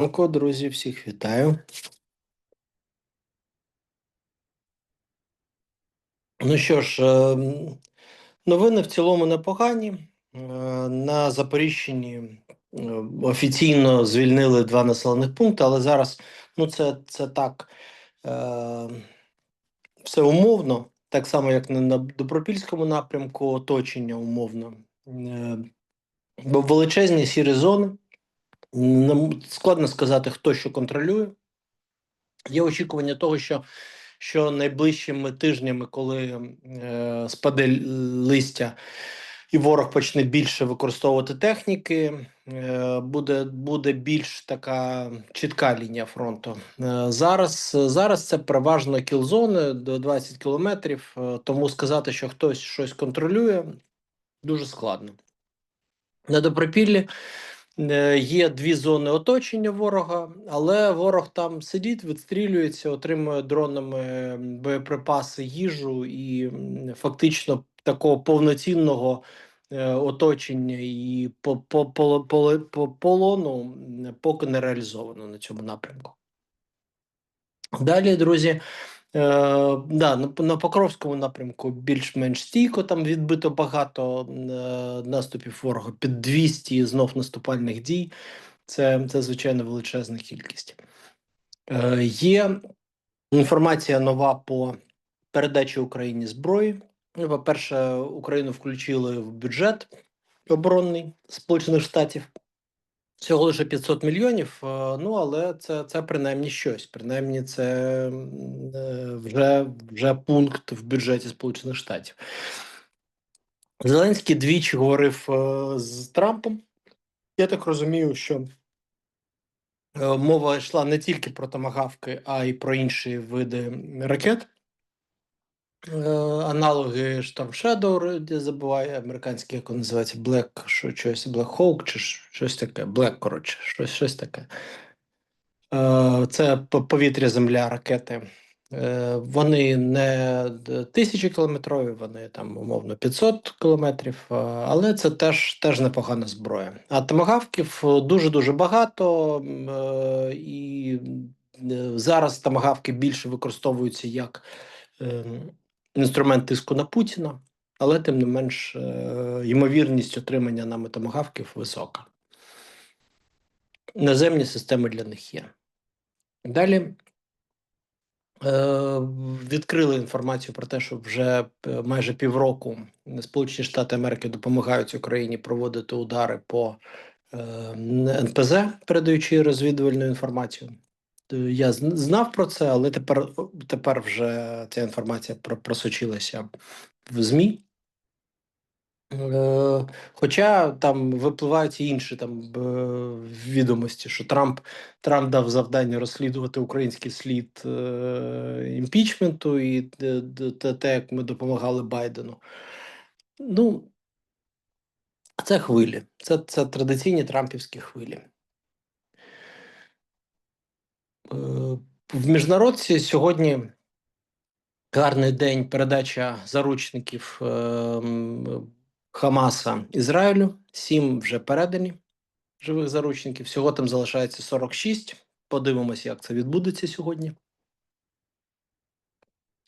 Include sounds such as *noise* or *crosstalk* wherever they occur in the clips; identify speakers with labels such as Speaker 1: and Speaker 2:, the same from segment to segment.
Speaker 1: ранку, друзі, всіх вітаю. Ну що ж, е, новини в цілому непогані. Е, На Запоріжчині е, офіційно звільнили два населених пункти, але зараз ну це, це так все умовно, так само, як на, Добропільському напрямку, оточення умовно. Бо величезні сірі зони. Нам складно сказати, хто що контролює. Є очікування того, що, що найближчими тижнями, коли е, спаде листя і ворог почне більше використовувати техніки, е, буде, буде більш така чітка лінія фронту. Е, зараз, зараз це переважно кілзони до 20 кілометрів, е, тому сказати, що хтось щось контролює, дуже складно. На Добропіллі є дві зони оточення ворога, але ворог там сидить, відстрілюється, отримує дронами боєприпаси, їжу і фактично такого повноцінного е, оточення і по, по, по, по, по полону поки не реалізовано на цьому напрямку. Далі, друзі, е, да, на, Покровському напрямку більш-менш стійко, там відбито багато е, наступів ворога під 200 знов наступальних дій. Це, це звичайно величезна кількість. Е, є інформація нова по передачі Україні зброї. По-перше, Україну включили в бюджет оборонний Сполучених Штатів. Всього лише 500 мільйонів. е, Ну але це, це принаймні щось. Принаймні, це е, вже, вже пункт в бюджеті Сполучених Штатів. Зеленський двічі говорив е, з Трампом. Я так розумію, що мова йшла не тільки про томагавки, а й про інші види ракет. Е, аналоги там Shadow, де забуваю, американський, як називається, Black, що щось, Black Hawk, чи щось таке, Black, коротше, щось, щось таке. Е, Це повітря, земля, ракети. Е, Вони не д- тисячокілометрові, вони там умовно 500 кілометрів, але це теж, теж непогана зброя. А томагавків дуже-дуже багато, е, і зараз томагавки більше використовуються як е, інструмент тиску на Путіна, але тим не менш е, ймовірність отримання нами томагавків висока. Наземні системи для них є. Далі е, відкрили інформацію про те, що вже е, майже півроку Сполучені Штати Америки допомагають Україні проводити удари по НПЗ, передаючи розвідувальну інформацію. Е, Я зн- знав про це, але тепер, тепер вже ця інформація про- просочилася в ЗМІ. Е, Хоча там випливають і інші там е, відомості, що Трамп, Трамп дав завдання розслідувати український слід імпічменту і те, як ми допомагали Байдену. Ну, це хвилі. Це, це традиційні трампівські хвилі. Е, В міжнародці сьогодні гарний день передача заручників е, Хамаса Ізраїлю. Сім вже передані живих заручників. Всього там залишається 46. Подивимося, як це відбудеться сьогодні.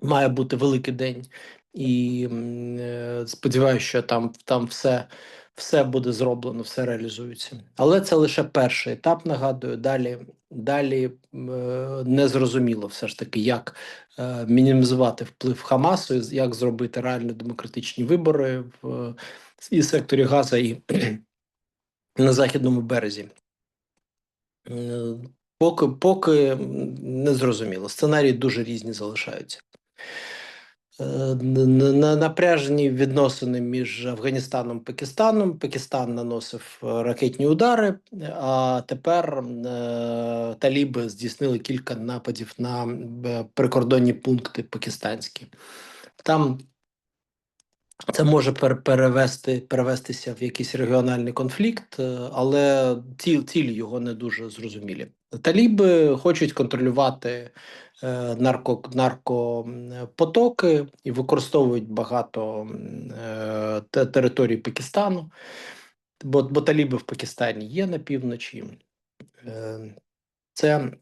Speaker 1: Має бути великий день, і е, сподіваюся, що там, там все, все буде зроблено, все реалізується. Але це лише перший етап. Нагадую, далі, далі е, не зрозуміло все ж таки, як е, мінімізувати вплив Хамасу, як зробити реально демократичні вибори в і секторі Газа, і *clears throat* на західному березі. Е, Поки, поки не зрозуміло. Сценарії дуже різні залишаються. Е, Напряжені відносини між Афганістаном і Пакистаном. Пакистан наносив е, ракетні удари, а тепер е, таліби здійснили кілька нападів на прикордонні пункти пакистанські. Там це може пер- перевести, перевестися в якийсь регіональний конфлікт, але ці, цілі його не дуже зрозумілі. Таліби хочуть контролювати е, нарко, наркопотоки і використовують багато е, територій Пакистану, бо, бо таліби в Пакистані є на півночі. Е, Це,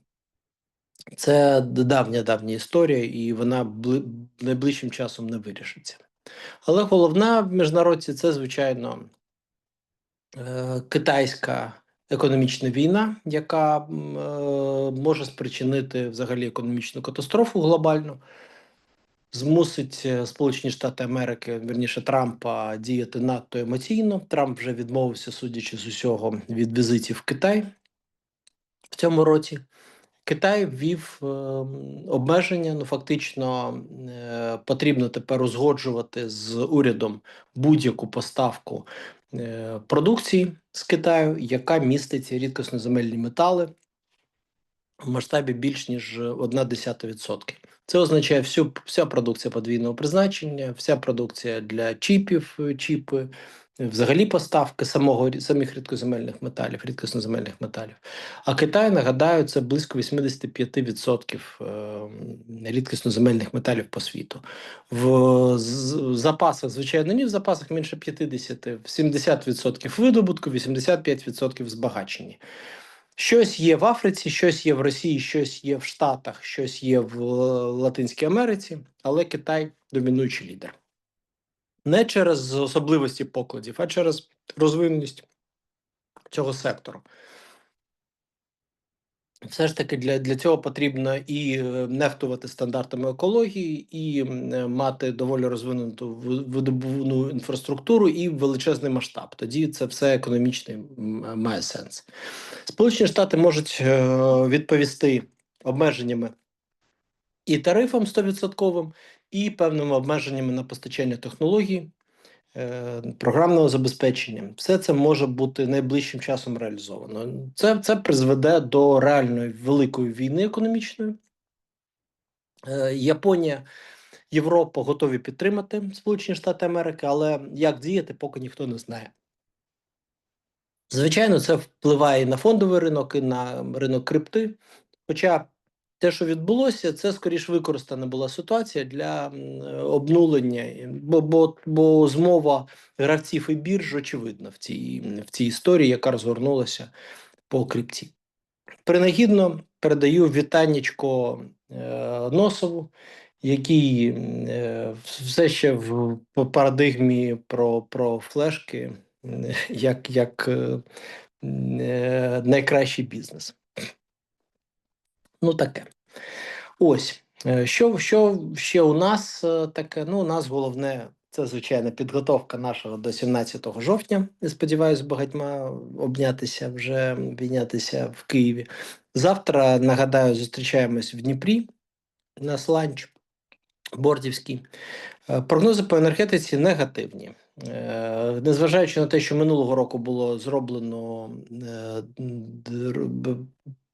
Speaker 1: це давня давня історія, і вона бли, найближчим часом не вирішиться. Але головна в міжнародці це, звичайно, е, китайська економічна війна, яка е, може спричинити взагалі економічну катастрофу глобальну, змусить е, Сполучені Штати Америки, верніше Трампа, діяти надто емоційно. Трамп вже відмовився, судячи з усього, від візитів в Китай в цьому році. Китай ввів е, обмеження. Ну фактично е, потрібно тепер узгоджувати з урядом будь-яку поставку продукції з Китаю, яка містить рідкосноземельні метали в масштабі більш ніж 1,1%. Це означає всю вся продукція подвійного призначення, вся продукція для чіпів, е, чіпи, взагалі поставки самого самих рідкоземельних металів, рідкосноземельних металів. А Китай, нагадаю, це близько 85% е, рідкосноземельних металів по світу. В запасах, звичайно, ні, в запасах менше 50, 70% видобутку, 85% збагачення. Щось є в Африці, щось є в Росії, щось є в Штатах, щось є в Латинській Америці, але Китай домінуючий лідер. Не через особливості покладів, а через розвиненість цього сектору. Все ж таки для для цього потрібно і е, нехтувати стандартами екології, і е, мати доволі розвинуту видобувну інфраструктуру і величезний масштаб. Тоді це все економічно має сенс. Сполучені Штати можуть е, відповісти обмеженнями і тарифом 100%, і певними обмеженнями на постачання технологій. Е, програмного забезпечення, все це може бути найближчим часом реалізовано. Це це призведе до реальної великої війни економічної. Е, Японія, Європа готові підтримати Сполучені Штати Америки, але як діяти, поки ніхто не знає. Звичайно, це впливає і на фондовий ринок, і на ринок крипти. Хоча те, що відбулося, це скоріш використана була ситуація для обнулення, бо бо, бо змова гравців і бірж очевидна в цій в цій історії, яка розгорнулася по крипті. Принагідно передаю вітаннячко е, Носову, який е, все ще в парадигмі про про флешки, *laughs* як, як е, е найкращий бізнес. Ну, таке. Ось. Е, що що ще у нас е, таке? Ну, у нас головне, це, звичайно, підготовка нашого до 17 жовтня. Я сподіваюся, багатьма обнятися, вже обійнятися в Києві. Завтра, нагадаю, зустрічаємось в Дніпрі на сланч Бордівський. Е, прогнози по енергетиці негативні. Незважаючи на те, що минулого року було зроблено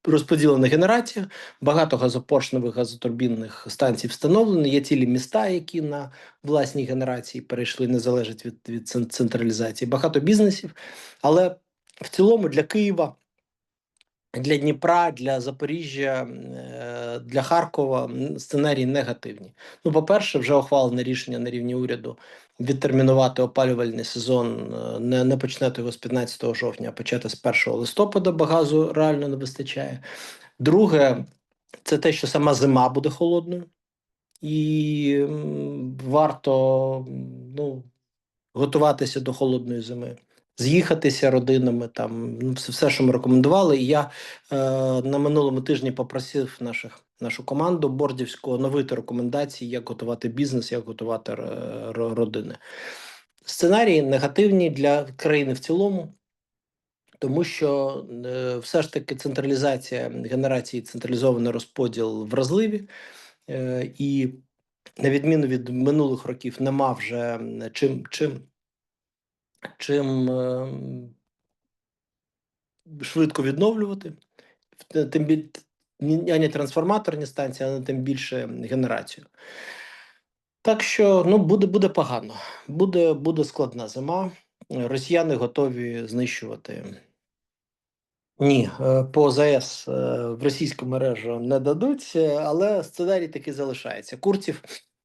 Speaker 1: розподілена генерація, багато газопоршневих газотурбінних станцій встановлено. Є цілі міста, які на власній генерації перейшли, не залежать від, від централізації. Багато бізнесів, але в цілому для Києва. Для Дніпра, для Запоріжжя, е, для Харкова сценарії негативні. Ну, по-перше, вже ухвалене рішення на рівні уряду відтермінувати опалювальний сезон, е, не не починати його з 15 жовтня, а почати з 1 листопада, бо газу реально не вистачає. Друге, це те, що сама зима буде холодною, і варто ну, готуватися до холодної зими з'їхатися родинами, там ну, все, що ми рекомендували. І я е, на минулому тижні попросив наших нашу команду бордівську оновити рекомендації, як готувати бізнес, як готувати родини. Сценарії негативні для країни в цілому. Тому що е, все ж таки централізація генерації, централізований розподіл вразливі, е, і на відміну від минулих років, нема вже чим чим чим е, швидко відновлювати, тим ані трансформаторні станції, але тим більше генерацію. Так що ну, буде буде погано, буде буде складна зима. Росіяни готові знищувати. Ні, е, по ЗАЕС е, в російську мережу не дадуть, але сценарій таки залишається. Курців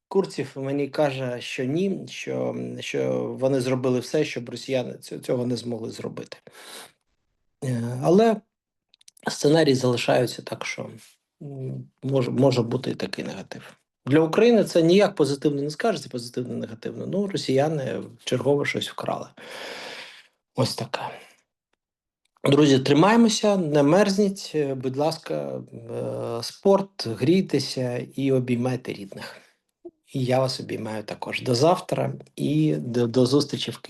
Speaker 1: Курців мені каже, що ні, що що вони зробили все, щоб росіяни цього не змогли зробити. Е, але сценарії залишаються так, що може, може бути і такий негатив. Для України це ніяк позитивно не скажеться, позитивно негативно. Ну, росіяни чергово щось вкрали. Ось таке. Друзі, тримаємося, не мерзніть, будь ласка, е, спорт, грійтеся і обіймайте рідних. І я вас обіймаю також. До завтра і до, до зустрічі в Києві.